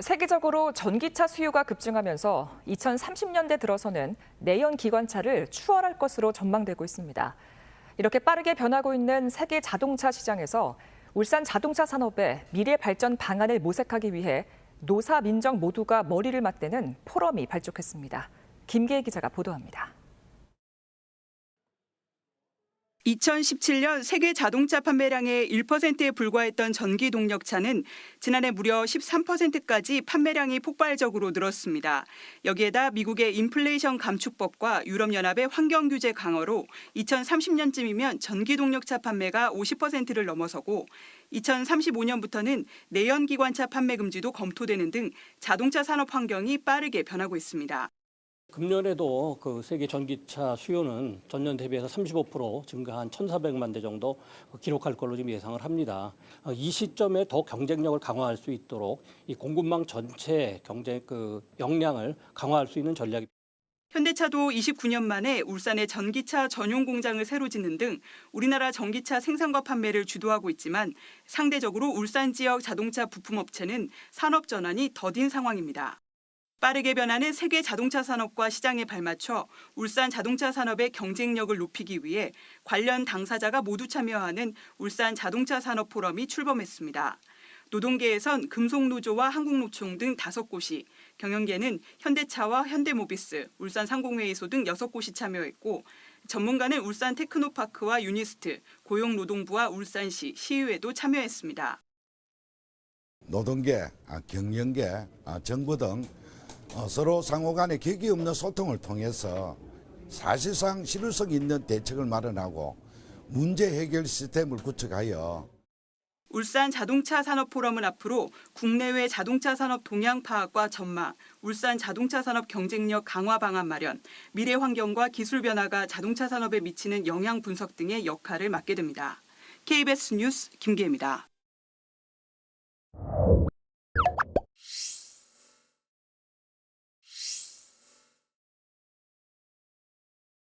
세계적으로 전기차 수요가 급증하면서 2030년대 들어서는 내연 기관차를 추월할 것으로 전망되고 있습니다. 이렇게 빠르게 변하고 있는 세계 자동차 시장에서 울산 자동차 산업의 미래 발전 방안을 모색하기 위해 노사 민정 모두가 머리를 맞대는 포럼이 발족했습니다. 김계혜 기자가 보도합니다. 2017년 세계 자동차 판매량의 1%에 불과했던 전기 동력차는 지난해 무려 13%까지 판매량이 폭발적으로 늘었습니다. 여기에다 미국의 인플레이션 감축법과 유럽연합의 환경 규제 강화로 2030년쯤이면 전기 동력차 판매가 50%를 넘어서고 2035년부터는 내연 기관차 판매 금지도 검토되는 등 자동차 산업 환경이 빠르게 변하고 있습니다. 금년에도 그 세계 전기차 수요는 전년 대비해서 35% 증가한 1,400만 대 정도 기록할 걸로 지금 예상을 합니다. 어, 이 시점에 더 경쟁력을 강화할 수 있도록 이 공급망 전체 경쟁 그 역량을 강화할 수 있는 전략이 현대차도 29년 만에 울산에 전기차 전용 공장을 새로 짓는 등 우리나라 전기차 생산과 판매를 주도하고 있지만 상대적으로 울산 지역 자동차 부품업체는 산업 전환이 더딘 상황입니다. 빠르게 변하는 세계 자동차 산업과 시장에 발맞춰 울산 자동차 산업의 경쟁력을 높이기 위해 관련 당사자가 모두 참여하는 울산 자동차 산업 포럼이 출범했습니다. 노동계에선 금속노조와 한국노총 등 다섯 곳이, 경영계는 현대차와 현대모비스, 울산상공회의소 등 여섯 곳이 참여했고 전문가는 울산 테크노파크와 유니스트, 고용노동부와 울산시, 시의회도 참여했습니다. 노동계, 아, 경영계, 아, 정부 등 어, 서로 상호 간의 격이 없는 소통을 통해서 사실상 실효성 있는 대책을 마련하고 문제 해결 시스템을 구축하여 울산 자동차 산업 포럼은 앞으로 국내외 자동차 산업 동향 파악과 전망, 울산 자동차 산업 경쟁력 강화 방안 마련, 미래 환경과 기술 변화가 자동차 산업에 미치는 영향 분석 등의 역할을 맡게 됩니다. KBS 뉴스 김기혜입니다.